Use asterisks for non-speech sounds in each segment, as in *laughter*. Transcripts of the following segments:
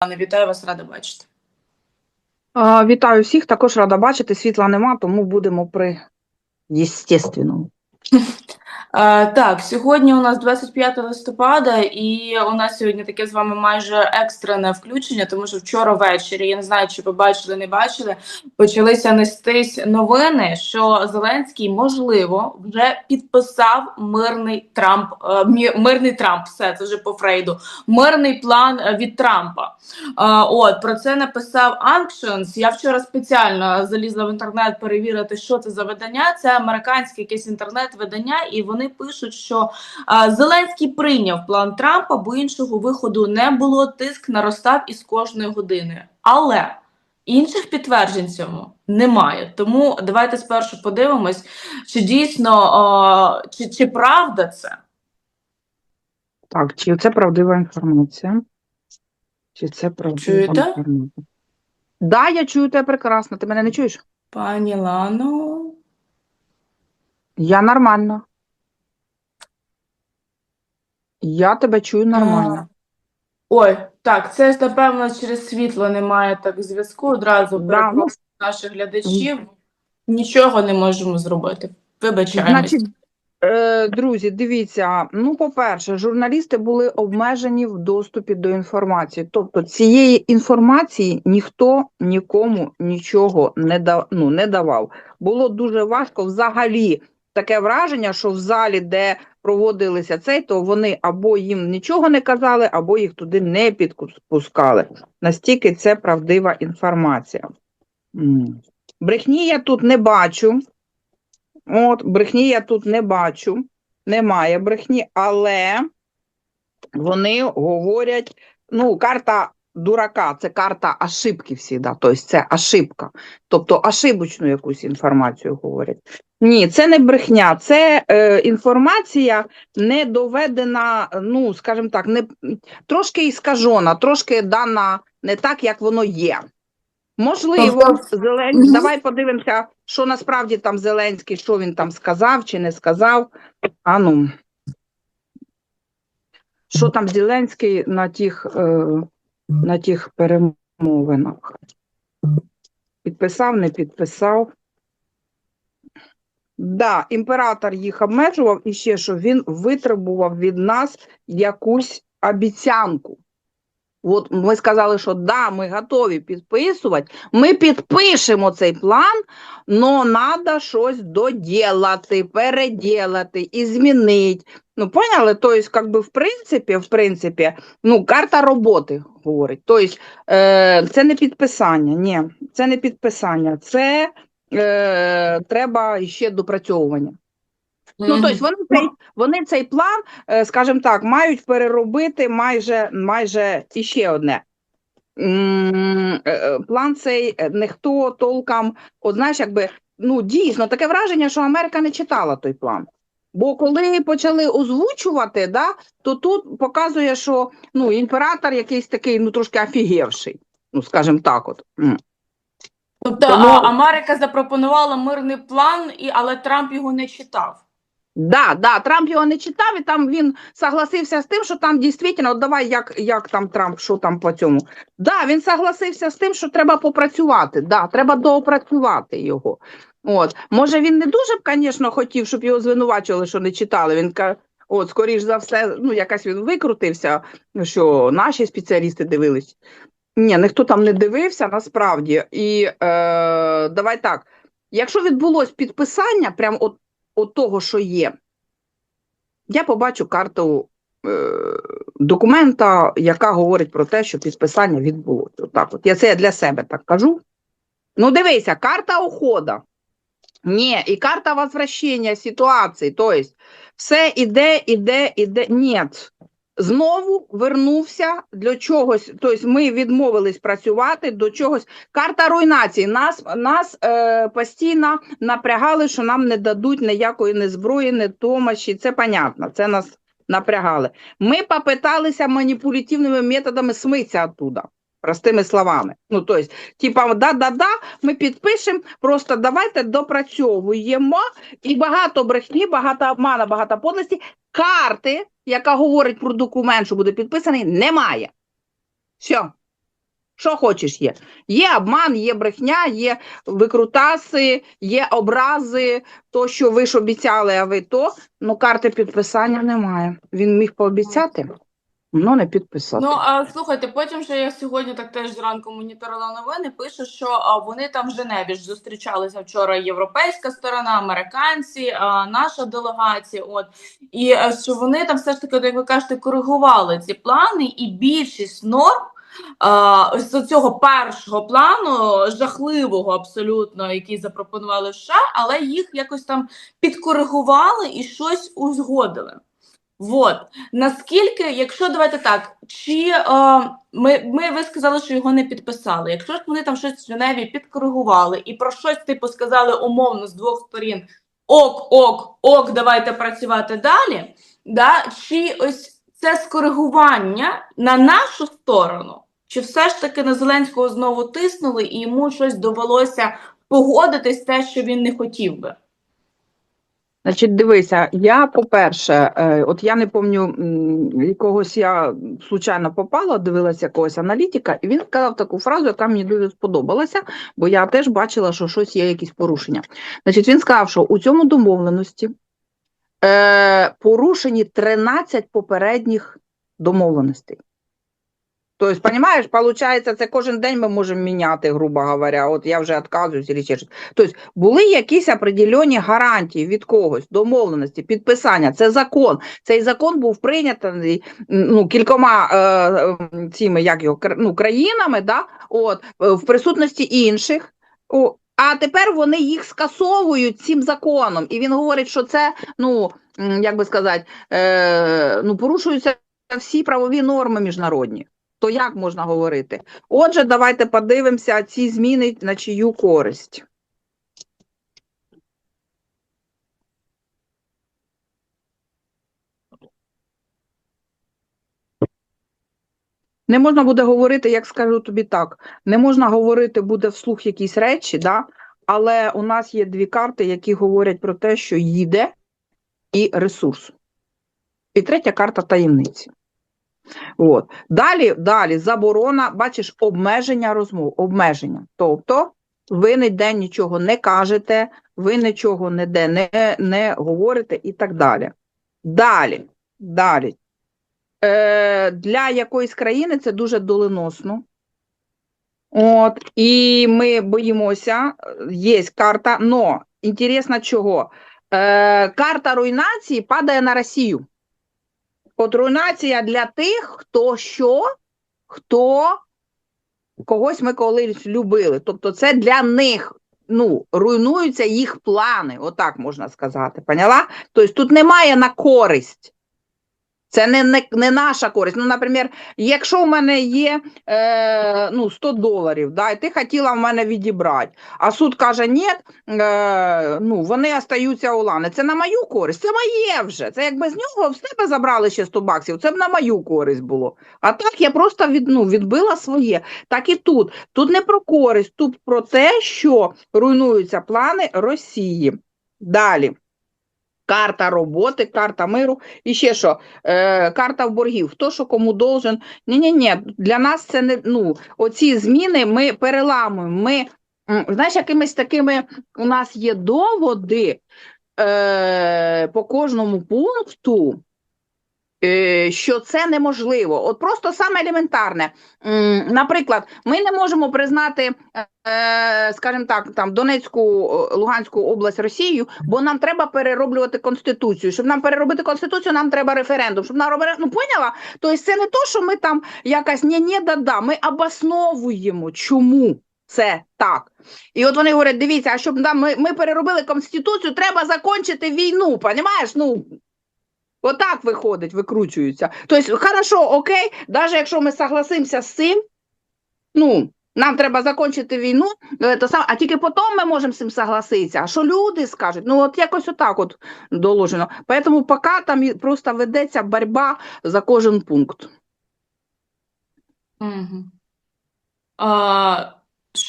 Пане, вітаю вас, рада бачити. А, Вітаю всіх, також рада бачити. Світла нема, тому будемо при єстественному. *laughs* Так, сьогодні у нас 25 листопада, і у нас сьогодні таке з вами майже екстрене включення, тому що вчора ввечері, я не знаю, чи ви бачили, не бачили, почалися нестись новини, що Зеленський, можливо, вже підписав мирний Трамп, е, мирний Трамп, все, це вже по Фрейду, мирний план від Трампа. Е, От про це написав Anctions. Я вчора спеціально залізла в інтернет перевірити, що це за видання. Це американське якесь інтернет-видання, і вони пишуть, що Зеленський прийняв план Трампа, бо іншого виходу не було. Тиск наростав із кожної години. Але інших підтверджень цьому немає. Тому давайте спершу подивимось, чи дійсно чи, чи правда це. Так, чи це правдива інформація? Чи це правдива Чуєте? інформація? Да, я чую тебе прекрасно. Ти мене не чуєш? Пані Лано. Я нормально. Я тебе чую нормально. Ой, так, це ж напевно через світло немає так зв'язку. Одразу Да, перепрошую наших глядачів. Нічого не можемо зробити. Вибачаємось. Значить, е, друзі, дивіться, ну, по-перше, журналісти були обмежені в доступі до інформації. Тобто цієї інформації ніхто нікому нічого не, да, ну, не давав. Було дуже важко взагалі таке враження, що в залі, де проводилися цей, то вони або їм нічого не казали, або їх туди не підпускали. Настільки це правдива інформація. Брехні я тут не бачу. От, брехні я тут не бачу, немає брехні, але вони говорять, ну, карта дурака, це карта ошибки всіда, тобто це ошибка, тобто ошибочну якусь інформацію говорять. Ні, це не брехня, це е, інформація не доведена, ну, скажімо так, не, трошки іскажена, трошки дана не так, як воно є. Можливо, Тобто- Зеленський, давай подивимося, що насправді там Зеленський, що він там сказав чи не сказав. А ну, що там Зеленський на тих, е, на тих перемовинах? Підписав, не підписав. Да, імператор їх обмежував і ще що він витребував від нас якусь обіцянку. От ми сказали, що да, ми готові підписувати. Ми підпишемо цей план, але треба щось доділати, переділати і змінити. Ну, поняли? Тобто, как би, в принципі, в принципі, ну, карта роботи говорить. Тобто, е, це не підписання. Ні, це не підписання, це е, треба ще допрацьовування. Ну, тобто вони цей, вони цей план, е, скажімо так, мають переробити майже, майже іще одне. Е, е, План цей ніхто толком, от знаєш, якби, ну дійсно таке враження, що Америка не читала той план. Бо коли почали озвучувати, да, то тут показує, що ну, імператор якийсь такий, ну трошки офігівший, ну скажімо так, от. Тобто Тому- а, Америка запропонувала мирний план, і, але Трамп його не читав. Да, да, Трамп його не читав, і там він согласився з тим, що там дійсно, от давай, як, як там Трамп, що там по цьому. Да, він согласився з тим, що треба попрацювати, да, треба доопрацювати його. От. Може, він не дуже б, звісно, хотів, щоб його звинувачували, що не читали. Він каже, от, скоріш за все, ну, якась він викрутився, що наші спеціалісти дивились. Ні, ніхто там не дивився насправді. І е, давай так. Якщо відбулось підписання, прям от от того, що є, я побачу карту е, документа, яка говорить про те, що підписання відбулося. Отак от. Я це для себе так кажу. Ну, дивися, карта ухода. Ні, і карта возвращення ситуації. Тобто, все іде, іде, іде. Ні. Знову вернувся до чогось. Тобто, ми відмовились працювати до чогось. Карта руйнації. Нас, нас е, постійно напрягали, що нам не дадуть ніякої не зброї, не томаші. Це понятно, це нас напрягали. Ми попиталися маніпулятивними методами смитися оттуда. Простими словами. Ну, тобто, типа, да-да-да, ми підпишемо, просто давайте допрацьовуємо. І багато брехні, багато обмана, багато подлості. Карти, яка говорить про документ, що буде підписаний, немає. Все. Що хочеш є. Є обман, є брехня, є викрутаси, є образи, то, що ви ж обіцяли, а ви то, ну карти підписання немає. Він міг пообіцяти, але не підписати. Ну а слухайте, потім ще я сьогодні так теж зранку моніторила новини. Пише, що а, вони там в Женеві ж зустрічалися вчора. Європейська сторона, американці, а, наша делегація. От і е, що вони там все ж таки, як ви кажете, коригували ці плани, і більшість норм. А, з цього першого плану, жахливого абсолютно, який запропонували США, але їх якось там підкоригували і щось узгодили. Вот наскільки, якщо давайте так, чи е, ми, ми ви сказали, що його не підписали. Якщо ж вони там щось в Женеві підкоригували і про щось типу сказали умовно з двох сторін ок, ок, ок, давайте працювати далі. Да? Чи ось це скоригування на нашу сторону, чи все ж таки на Зеленського знову тиснули і йому щось довелося погодитись те, що він не хотів би? Значить, дивися, я, по-перше, е, от я не пам'ятаю, якогось я случайно попала, дивилася якогось аналітика, і він сказав таку фразу, яка мені дуже сподобалася, бо я теж бачила, що щось є якісь порушення. Значить, він сказав, що у цьому домовленості е, порушені 13 попередніх домовленостей. Тобто, розумієш, виходить, це кожен день ми можемо міняти, грубо говоря. От я вже відказуюсь ще щось. Тобто були якісь определені гарантії від когось, домовленості, підписання. Це закон. Цей закон був прийнятий ну, кількома е, цими як його, ну, країнами, да? От, е, в присутності інших. О, а тепер вони їх скасовують цим законом. І він говорить, що це, ну, як би сказати, е, ну, порушуються всі правові норми міжнародні. То як можна говорити? Отже, давайте подивимося ці зміни на чию користь. Не можна буде говорити, як скажу тобі так, не можна говорити буде вслух якісь речі, да? але у нас є дві карти, які говорять про те, що їде і ресурс. І третя карта таємниці. От. Далі, далі заборона, бачиш, обмеження розмов, обмеження. Тобто ви ніде нічого не кажете, ви нічого ніде не, не говорите і так далі. Далі, далі. Е, для якоїсь країни це дуже доленосно. От, і ми боїмося, є карта, но інтересно чого? Е, карта руйнації падає на Росію. От для тих, хто що, хто когось ми колись любили. Тобто це для них ну, руйнуються їх плани, отак можна сказати. Поняла? Тобто тут немає на користь. Це не, не, не наша користь. Ну, наприклад, якщо в мене є е, ну, 100 доларів, да, і ти хотіла в мене відібрати, а суд каже, ні, е, ну, вони остаються у лани. Це на мою користь, це моє вже. Це якби з нього в тебе забрали ще 100 баксів, це б на мою користь було. А так я просто від, ну, відбила своє. Так і тут. Тут не про користь, тут про те, що руйнуються плани Росії. Далі. Карта роботи, карта миру і ще що, е, карта боргів. Хто що кому должен. Ні-ні-ні, для нас це не ну, оці зміни ми переламуємо. Ми, знаєш, якимись такими у нас є доводи е, по кожному пункту, що це неможливо. От просто саме елементарне. Наприклад, ми не можемо признати, е, скажімо так, там Донецьку, е, Луганську область Росією, бо нам треба перероблювати конституцію. Щоб нам переробити конституцію, нам треба референдум. Щоб нам робити, ну поняла? Тобто це не то, що ми там якась ні ні да да Ми обосновуємо, чому. Це так. І от вони говорять: дивіться, а щоб нам ми, ми переробили конституцію, треба закінчити війну. Понімаєш? Ну Отак виходить, викручуються. Тобто, хорошо, окей, навіть якщо ми согласимося з цим, ну, нам треба закінчити війну, е, а тільки потім ми можемо з цим согласитися. А що люди скажуть? Ну, от якось отак от доложено. Тому поки там просто ведеться боротьба за кожен пункт. Угу. А,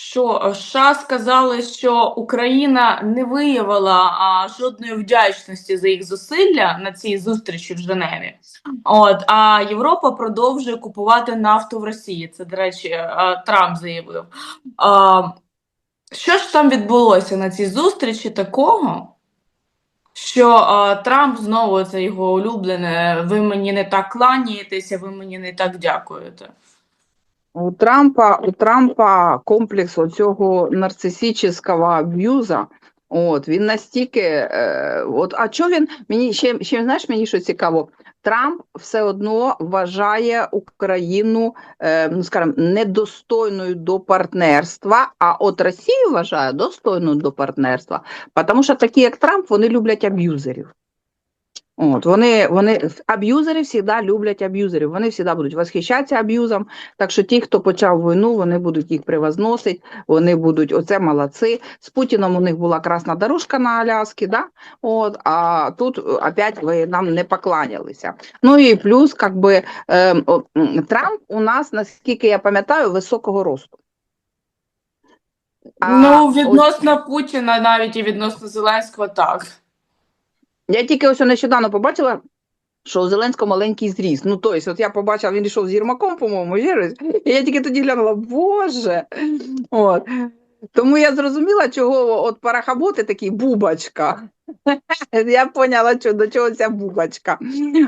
що е, США сказали, що Україна не виявила а, жодної вдячності за їх зусилля на цій зустрічі в Женеві. От, а Європа продовжує купувати нафту в Росії. Це, до речі, е, Трамп заявив. А, що ж там відбулося на цій зустрічі такого? Що а, Трамп знову це його улюблене, ви мені не так кланяєтеся, ви мені не так дякуєте. У Трампа, у Трампа комплекс оцього нарцисичного аб'юза, от, він настільки, е, от, а що він, мені ще, ще, знаєш, мені що цікаво, Трамп все одно вважає Україну, е, ну, скажімо, недостойною до партнерства, а от Росію вважає достойною до партнерства, тому що такі, як Трамп, вони люблять аб'юзерів. От, вони, вони, аб'юзери завжди люблять аб'юзерів, вони завжди будуть восхищатися аб'юзом, так що ті, хто почав війну, вони будуть їх превозносити, вони будуть, оце молодці. З Путіном у них була красна дорожка на Аляскі, да? От, а тут е, опять ви нам не покланялися. Ну і плюс, как би, ем, Трамп у нас, наскільки я пам'ятаю, високого росту. А ну, ось- відносно Путіна, навіть і відносно Зеленського, так. Я тільки ось нещодавно побачила, що у Зеленського маленький зріст. Ну, тобто, от я побачила, він йшов з Єрмаком, по-моєму? І я тільки тоді глянула, боже. От. Тому я зрозуміла, чого от парахаботи такий бубочка. *laughs* Я поняла, що, до чого ця бубочка.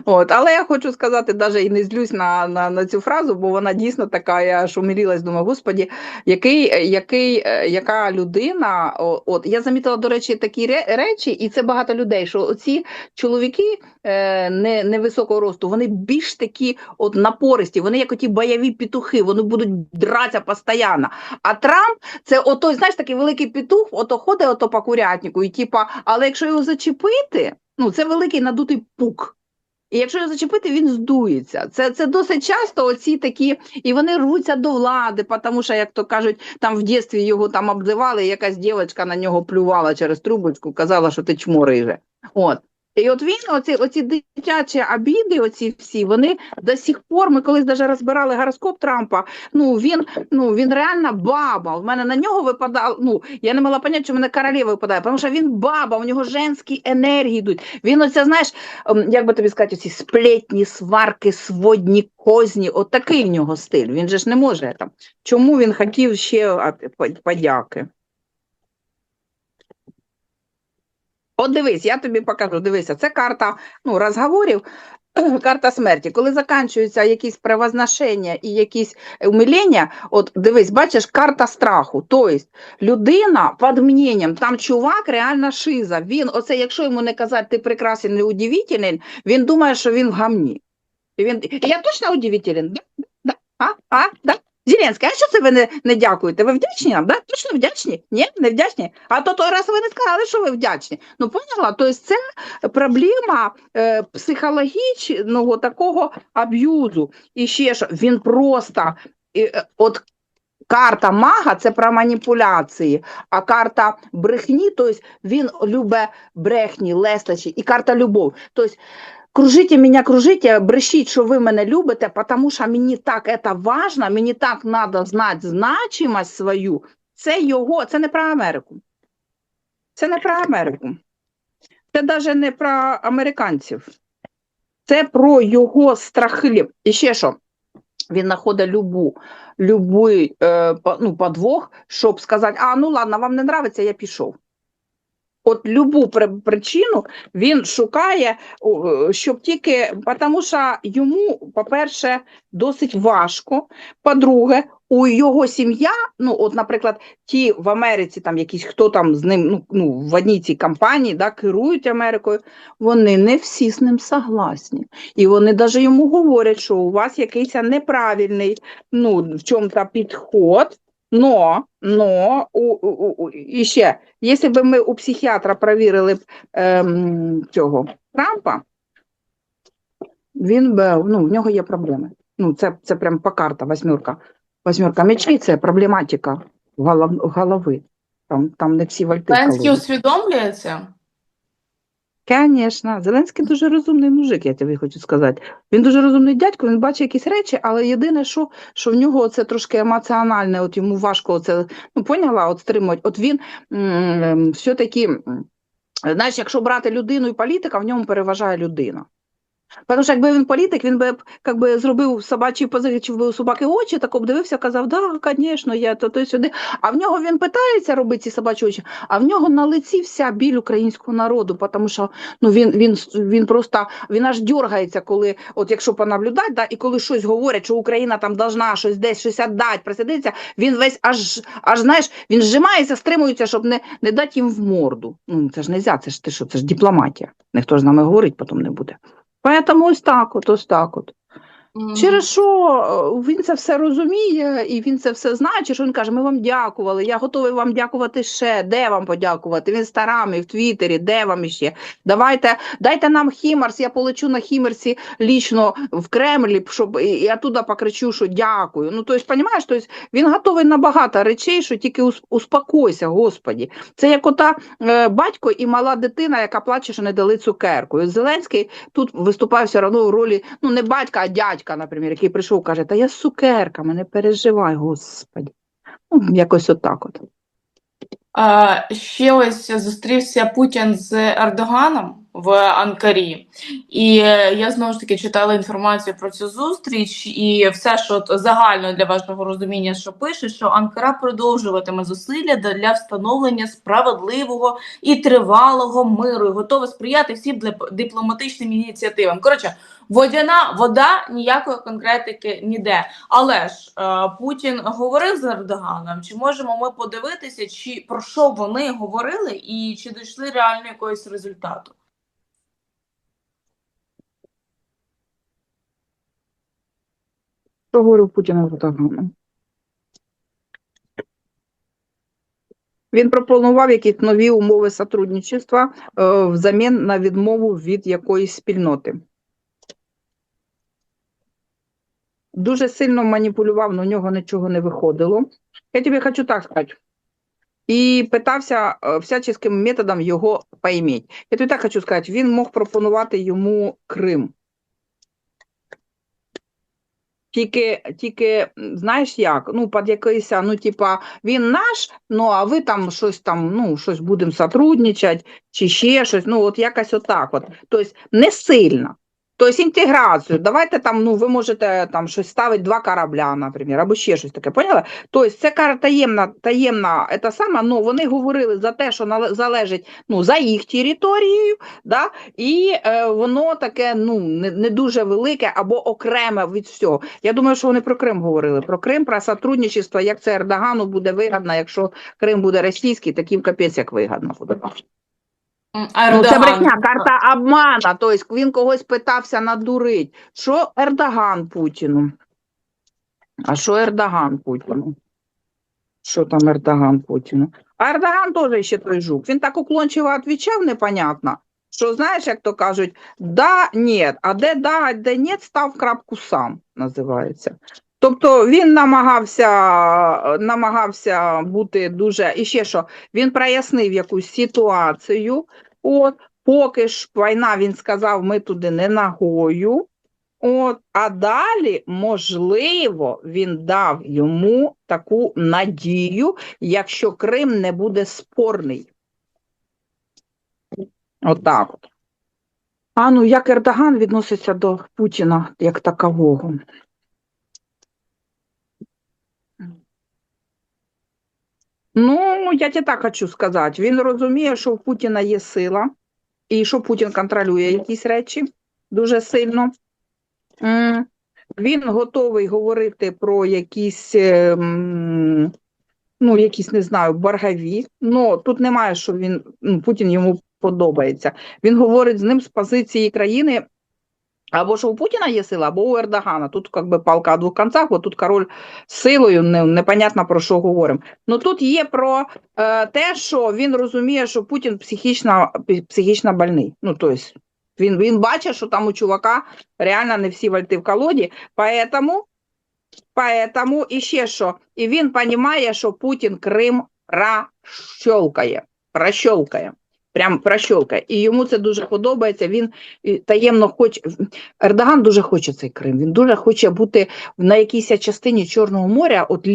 От. Але я хочу сказати, навіть і не злюсь на, на, на цю фразу, бо вона дійсно така, я ж умилілась, думаю, господі, який, який, е, яка людина, от я замітила, до речі, такі речі, і це багато людей, що оці чоловіки не, невисокого росту, вони більш такі от напористі, вони як оті бойові петухи, вони будуть дратися постійно. А Трамп це ото, знаєш, такий великий петух, ото ходить ото по курятнику, і типа, але якщо його зачепити, ну це великий надутий пук. І якщо його зачепити, він здується. Це, це досить часто оці такі, і вони рвуться до влади, тому що, як то кажуть, там в дитинстві його там обзивали, і якась дівчинка на нього плювала через трубочку, казала, що ти чмо риже. От. І от він, оці, оці дитячі обіди, оці всі, вони до сих пор, ми колись даже розбирали гороскоп Трампа, ну він, ну він реально баба. У мене на нього випадало, ну я не могла поняти, що мене королева випадає, тому що він баба, у нього женські енергії йдуть. Він оце, знаєш, ем, як би тобі сказати, ці сплетні, сварки, сводні, козні, от такий в нього стиль. Він же ж не може там. Чому він хотів ще подяки? От дивись, я тобі покажу. Дивися, це карта ну, розговорів, *clears throat* карта смерті. Коли закінчуються якісь превозношення і якісь умилення, от дивись, бачиш, карта страху. Тобто людина під мненням, там чувак реально шиза. Він, оце, якщо йому не казати, ти прекрасний, не удивительний, він думає, що він в гамні. І він, я точно удивителен? Да? Да? А? А? Да? Зеленський, а що це ви не, не дякуєте? Ви вдячні нам? Да? Точно вдячні? Ні, не вдячні? А то той раз ви не сказали, що ви вдячні. Ну, поняла? Тобто це проблема е, психологічного такого аб'юзу. І ще що, він просто, е, от карта мага – це про маніпуляції, а карта брехні, тобто він любить брехні, лестачі, і карта любов. Тобто Кружите меня, кружите, брешіть, що ви мене любите, тому що мені так це важно, мені так треба знати значимость свою. Це його, це не про Америку. Це не про Америку. Це навіть не про американців. Це про його страхи. І ще що? Він знаходить любу, любий е, ну, подвох, щоб сказати, а ну ладно, вам не нравиться, я пішов. От любу причину він шукає, щоб тільки, тому що йому, по-перше, досить важко. По-друге, у його сім'я, ну, от, наприклад, ті в Америці, там якісь хто там з ним, ну, ну в одній цій компанії, да, керують Америкою, вони не всі з ним согласні. І вони навіть йому говорять, що у вас якийсь неправильний, ну, в чому-то підход, но, но, у, у, у, і ще, Якщо б ми у психіатра перевірили б ем, цього Трампа, він би, ну, в нього є проблеми. Ну, це, це прям по карта, восьмерка. Восьмерка мечей – це проблематика голов, голови. Там, там не всі вальти. Зеленський колодять. Звісно, Зеленський дуже розумний мужик, я тобі хочу сказати. Він дуже розумний дядько, він бачить якісь речі, але єдине, що, що в нього це трошки емоціональне, от йому важко це, ну, поняла, от стримувати. От він все-таки, знаєш, якщо брати людину і політика, в ньому переважає людина. Тому що якби він політик, він би як би, зробив собачі позичив би у собаки очі, так обдивився, казав, да, звісно, я то, то сюди. А в нього він питається робити ці собачі очі, а в нього на лиці вся біль українського народу, тому що ну, він, він, він просто він аж дергається, коли, от якщо понаблюдати, да, і коли щось говорять, що Україна там должна щось десь щось віддати, присидиться, він весь аж, аж знаєш, він зжимається, стримується, щоб не, не дати їм в морду. Ну, це ж не можна, це ж ти що, це ж дипломатія. Ніхто ж з нами говорить потім не буде. Поэтому ось так от, ось так от. Мгм. Через що е, він це все розуміє і він це все знає, чи що він каже, ми вам дякували, я готовий вам дякувати ще, де вам подякувати? В інстаграмі, в Твіттері, де вам іще? Давайте, дайте нам Хімарс, я полечу на Хімарсі лічно в Кремлі, щоб я туди покричу, що дякую. Ну, тобто, розумієш, тобто, він готовий на багато речей, що тільки успокойся, Господі. Це як ота е, батько і мала дитина, яка плаче, що не дали цукерку. І Зеленський тут виступає все одно у ролі ну не батька, а дядька, наприклад, який прийшов, каже, та я з цукерками, не переживай, господи. Ну, якось отак от. А, ще ось зустрівся Путін з Ердоганом в Анкарі, і е, я знову ж таки читала інформацію про цю зустріч, і все, що загально для вашого розуміння, що пише, що Анкара продовжуватиме зусилля для встановлення справедливого і тривалого миру, і готова сприяти всім дип- дипломатичним ініціативам. Коротше, водяна вода ніякої конкретики ніде. Але ж е, Путін говорив з Ердоганом. Чи можемо ми подивитися, чи про що вони говорили, і чи дійшли реально якогось результату? Що говорив Путін Ердоганом? Він пропонував якісь нові умови сотрудничества е, взамін на відмову від якоїсь спільноти. Дуже сильно маніпулював, але у нього нічого не виходило. Я тобі хочу так сказати. І питався е, всяческим методом його пойміть. Я тобі так хочу сказати, він мог пропонувати йому Крим. Тільки, тільки знаєш як, ну, під якийсь, ну, типа, він наш, ну, а ви там щось там, ну, щось будемо сотрудничати, чи ще щось, ну, от якось отак от. Тобто, не сильно. Тобто, інтеграцію, давайте там, ну, ви можете там щось ставити два корабля, наприклад, або ще щось таке, поняла? Тобто, це кара таємна, таємна, це саме, ну, вони говорили за те, що залежить, ну, за їх територією, да, і е, воно таке ну не, не дуже велике або окреме від всього. Я думаю, що вони про Крим говорили. Про Крим, про сотрудничество, як це Ердогану буде вигідно, якщо Крим буде російський, таким капець як вигідно буде. Ну, це брехня, карта обмана. Тобто він когось питався надурить. Що Ердоган Путіну? А що Ердоган Путіну? Що там Ердоган Путіну? А Ердоган теж ще той жук. Він так уклончиво відповідав, непонятно. Що знаєш, як то кажуть, да, ні, а де да, а де ні, став крапку сам, називається. Тобто він намагався, намагався бути дуже, і ще що, він прояснив якусь ситуацію, от, поки ж війна, він сказав, ми туди не ногою, От, а далі, можливо, він дав йому таку надію, якщо Крим не буде спорний. Отак от. А ну, як Ердоган відноситься до Путіна як такового? Ну, я тебе так хочу сказати. Він розуміє, що в Путіна є сила, і що Путін контролює якісь речі дуже сильно. Він готовий говорити про якісь, ем, ну, якісь, не знаю, боргові. Ну, тут немає, що він, ну, Путін йому подобається. Він говорить з ним з позиції країни, або що у Путіна є сила, або у Ердогана. Тут як би палка о двох концах, бо тут король з силою, не, непонятно про що говоримо. Ну тут є про е, те, що він розуміє, що Путін психічно, психічно больний. Ну, тобто, він, він бачить, що там у чувака реально не всі вальти в колоді, поэтому, поэтому і ще що, і він розуміє, що Путін Крим прощолкає, прощолкає. Прям прощолкає. І йому це дуже подобається. Він таємно хоче. Ердоган дуже хоче цей Крим. Він дуже хоче бути на якійсь частині Чорного моря от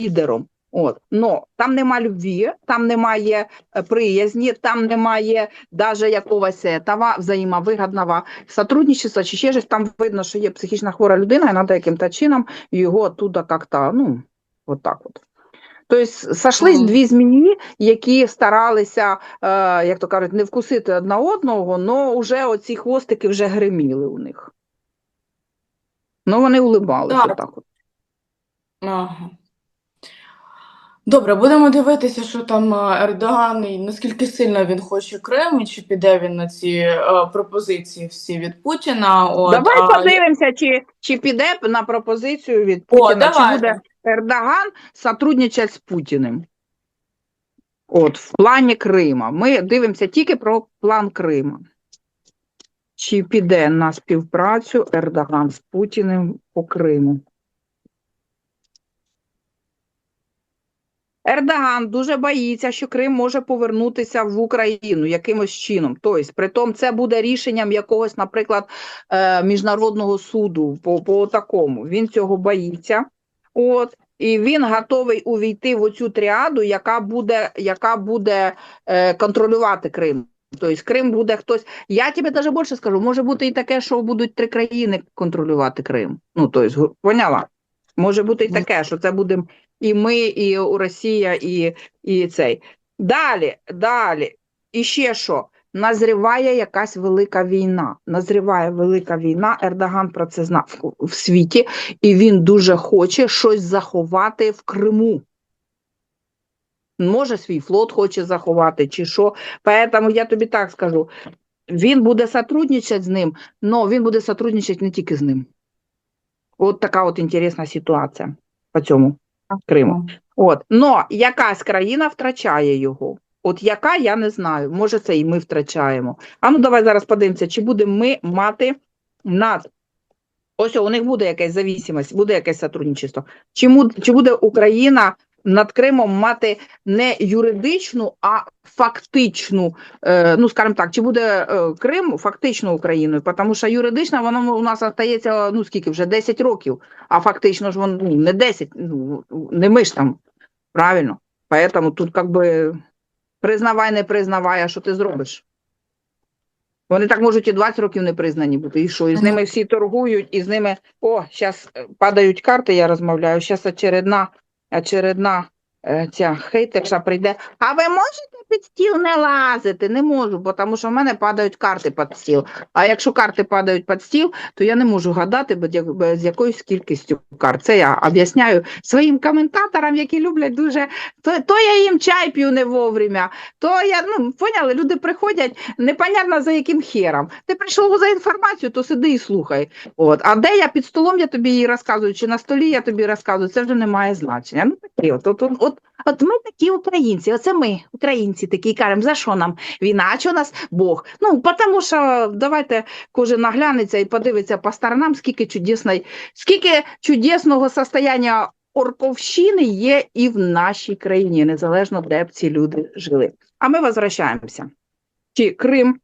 лідером. От. Но там нема любві, там немає е, приязні, там немає даже якогось этого взаємовигідного сотрудничества чи ще щось. Там видно, що є психічно хвора людина, і треба яким-то чином його оттуда как-то, ну, от так от. Тобто сошлись дві змії, які старалися, е, як то кажуть, не вкусити одна одного, але вже оці хвостики вже гриміли у них. Ну, вони улибалися Так. так. От. Ага. Добре, будемо дивитися, що там е, Ердоган і наскільки сильно він хоче Крим, і чи піде він на ці е, пропозиції всі від Путіна. От, Давай а, подивимося, чи, чи піде на пропозицію від О, Путіна, чи буде Ердоган сотрудничати з Путіним. От, в плані Крима. Ми дивимося тільки про план Крима. Чи піде на співпрацю Ердоган з Путіним по Криму? Ердоган дуже боїться, що Крим може повернутися в Україну якимось чином. Тобто, притом це буде рішенням якогось, наприклад, е, міжнародного суду по, по такому. Він цього боїться. От. І він готовий увійти в оцю тріаду, яка буде, яка буде е, контролювати Крим. Тобто Крим буде хтось. Я тобі навіть більше скажу, може бути і таке, що будуть три країни контролювати Крим. Ну, тобто, поняла? Може бути і таке, що це будемо і ми, і Росія, і, і цей. Далі, далі. І ще що? Назріває якась велика війна. Назріває велика війна. Ердоган про це знав в- світі, і він дуже хоче щось заховати в Криму. Може, свій флот хоче заховати, чи що. Поэтому я тобі так скажу: він буде сотрудничати з ним, але він буде сотрудничати не тільки з ним. От така от інтересна ситуація по цьому Криму. От, но якась країна втрачає його. От яка, я не знаю. Може, це і ми втрачаємо. А ну давай зараз подивимося, чи будемо ми мати над. Ось у них буде якась зависимость, буде якесь сотрудничество. Чи, чи буде Україна над Кримом мати не юридичну, а фактичну, е, ну скажімо так, чи буде е, Крим фактично Україною? Тому що юридично воно у нас залишається, ну скільки вже 10 років, а фактично ж воно ну, не 10, ну, не ми ж там, правильно? Поэтому тут как би признавай, не признавай, а що ти зробиш? Вони так можуть і 20 років не признані бути. І що? І з ними всі торгують, і з ними. О, зараз падають карти, я розмовляю. Зараз очередна, очередна е, ця хейтерша прийде. А ви можете під стіл не лазити? Не можу, бо тому що в мене падають карти під стіл. А якщо карти падають під стіл, то я не можу гадати як- без якоюсь кількістю карт. Це я об'ясняю своїм коментаторам, які люблять дуже. То, то я їм чай п'ю не вовремя, то я ну поняли, люди приходять непонятно за яким хером. Ти прийшов за інформацію, то сиди і слухай. От. А де я під столом, я тобі її розказую, чи на столі я тобі розказую, це вже не має значення. Ну такі от, от, от, от ми такі українці, оце ми, українці, такі кажемо, за що нам війна, а що нас Бог? Ну, тому що давайте кожен наглянеться і подивиться по сторонам, скільки чудесної, скільки чудесного состояння орковщини є і в нашій країні, незалежно де б ці люди жили. А ми возвращаємося. Чи Крим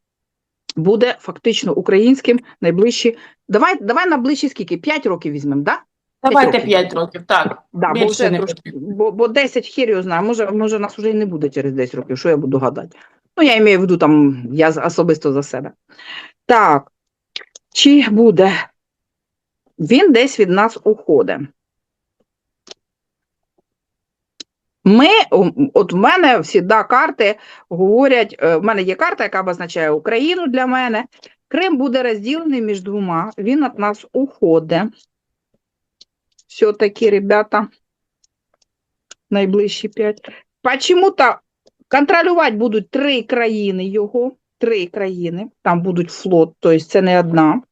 буде фактично українським найближчі. Давай, давай на ближчі скільки? 5 років візьмемо, да? Давайте 5 років, так. Да, бо, вже не трошки, бо, бо 10 хер його знає, може, може нас вже і не буде через 10 років, що я буду гадати. Ну, я маю в виду там, я особисто за себе. Так, чи буде? Він десь від нас уходить. Ми, от в мене завжди карти говорять, е, в мене є карта, яка обозначає Україну для мене. Крим буде розділений між двома, він від нас уходить. Все-таки, ребята, найближчі п'ять. Почему-то контролювати будуть три країни його, три країни, там будуть флот, тобто це не одна.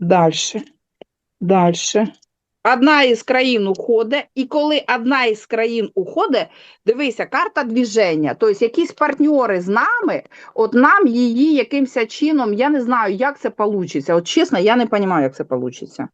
Дальше. Дальше. Одна із країн уходить, і коли одна із країн уходить, дивися, карта движення, тобто якісь партнери з нами, от нам її якимось чином, я не знаю, як це вийде. От чесно, я не розумію, як це вийде.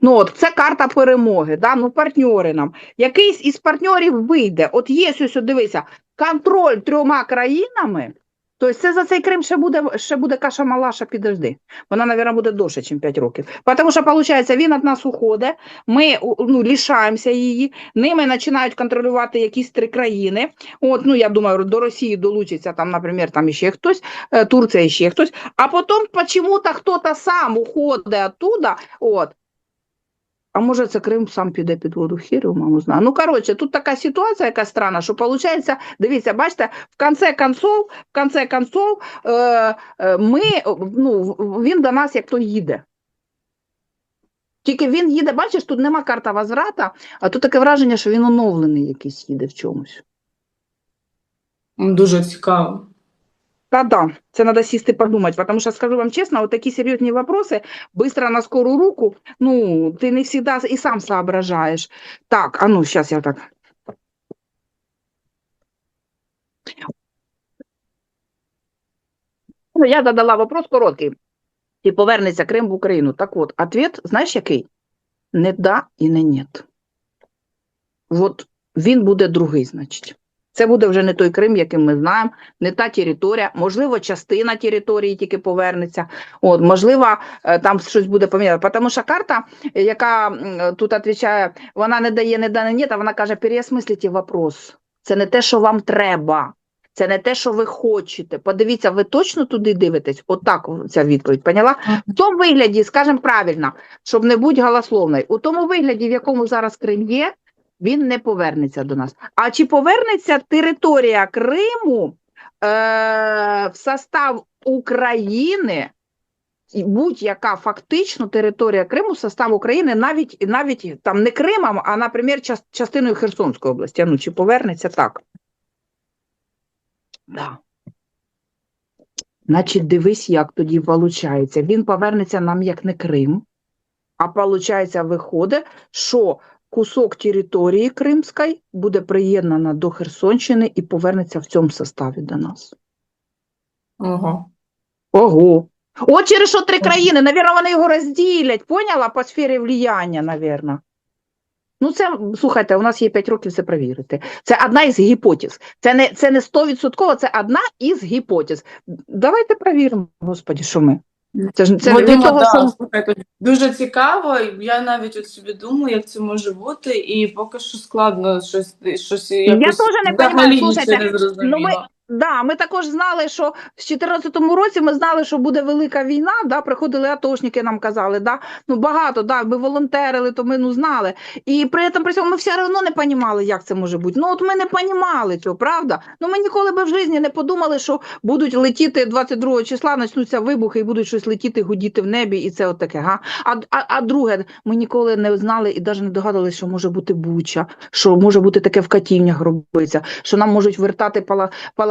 Ну от це карта перемоги. Да? Ну, партньори нам. Якийсь із партнерів вийде. От є ось, дивися, контроль трьома країнами. Тобто це за цей Крим ще буде, ще буде каша малаша, підожди. Вона, мабуть, буде довше, ніж 5 років. Тому що, виходить, він від нас уходить, ми ну, лишаємося її, ними починають контролювати якісь три країни. От, ну, я думаю, до Росії долучиться, там, наприклад, там іще хтось, е, Турція іще хтось. А потім почему-то хто-то сам уходить оттуда, от. А може це Крим сам піде під воду хіру, маму знаю. Ну, коротше, тут така ситуація яка странна, що виходить, дивіться, бачите, в конце концов, в конце концов, е, е, ми, ну, він до нас як то їде. Тільки він їде, бачиш, тут нема карта возврата, а тут таке враження, що він оновлений якийсь їде в чомусь. Дуже цікаво. Та да, це треба сісти подумати, тому що скажу вам чесно, от такі серйозні вопроси, быстро на скору руку, ну, ти не завжди і сам соображаєш. Так, а ну, зараз я так. Ну, Я задала вопрос короткий. Чи повернеться Крим в Україну? Так от, ответ, знаєш який? Не да і не нет. От він буде другий, значить. Це буде вже не той Крим, яким ми знаємо, не та територія, можливо, частина території тільки повернеться. От, можливо, е, там щось буде поміняно. Тому що карта, е, яка тут відповідає, вона не дає не да, не ні, а вона каже, переосмисліть вопрос. Це не те, що вам треба. Це не те, що ви хочете. Подивіться, ви точно туди дивитесь? Отак ця відповідь. Поняла? В тому вигляді, скажімо правильно, щоб не бути голословною, у тому вигляді, в якому зараз Крим є, він не повернеться до нас. А чи повернеться територія Криму е, в состав України? Будь-яка фактично територія Криму состав України, навіть навіть там не Кримом, а, наприклад, частиною Херсонської області. Ну, чи повернеться так? Да. Значить, дивись, як тоді виходить. Він повернеться нам як не Крим, а виходить, виходить, що кусок території Кримської буде приєднана до Херсонщини і повернеться в цьому составі до нас. Ого. Ого. От через що три країни, навірно, вони його розділять, поняла, по сфері влияння, навірно. Ну, це, слухайте, у нас є 5 років це перевірити. Це одна із гіпотез. Це не, це не 100%, це одна із гіпотез. Давайте перевіримо, господі, що ми. Це ж це від того, що... слухайте, дуже цікаво. Я навіть от собі думаю, як це може бути, і поки що складно щось, щось якось теж не взагалі понімаю, нічого не ну, ми- Да, ми також знали, що в 2014 році ми знали, що буде велика війна. Да, приходили атошники, нам казали, да, ну багато, да, ми волонтерили, то ми ну знали. І при цьому при цьому ми все одно не розуміли, як це може бути. Ну от ми не розуміли цього, правда? Ну ми ніколи би в житті не подумали, що будуть летіти 22 числа, почнуться вибухи і будуть щось летіти, гудіти в небі, і це от таке. Га? А, а, а друге, ми ніколи не знали і навіть не догадувалися, що може бути буча, що може бути таке в катівнях робиться, що нам можуть вертати пала,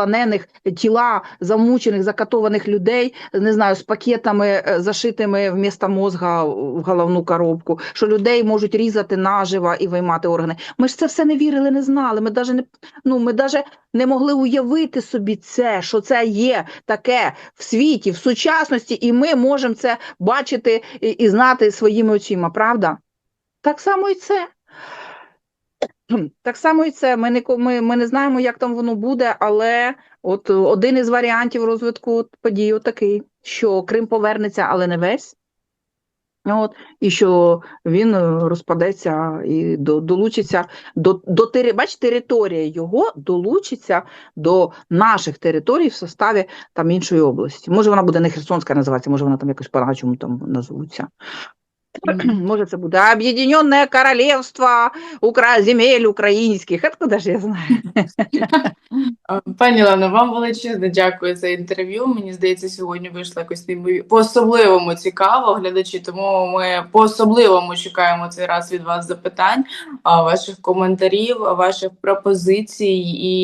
полонених тіла замучених, закатованих людей, не знаю, з пакетами е, зашитими вмісто мозга в головну коробку, що людей можуть різати наживо і виймати органи. Ми ж це все не вірили, не знали. Ми даже не ну ми даже не могли уявити собі це, що це є таке в світі, в сучасності, і ми можемо це бачити і знати своїми очима, правда? Так само і це. *clears throat* Так само і це. Ми не, ми, ми не знаємо, як там воно буде, але от е, один із варіантів розвитку подій такий, що Крим повернеться, але не весь. От, і що він е, розпадеться і до, долучиться до, до бач, територія його долучиться до наших територій в составі там іншої області. Може, вона буде не Херсонська називатися, може, вона там якось по-нашому там назвуться. Може, це буде Об'єднане Королівство Укра... земель українських. Откуда ж я знаю? *laughs* Пані Лано, вам величезне дякую за інтерв'ю. Мені здається, сьогодні вийшло якось неймовір- по-особливому цікаво, глядачі. Тому ми по-особливому чекаємо цей раз від вас запитань, ваших коментарів, ваших пропозицій і.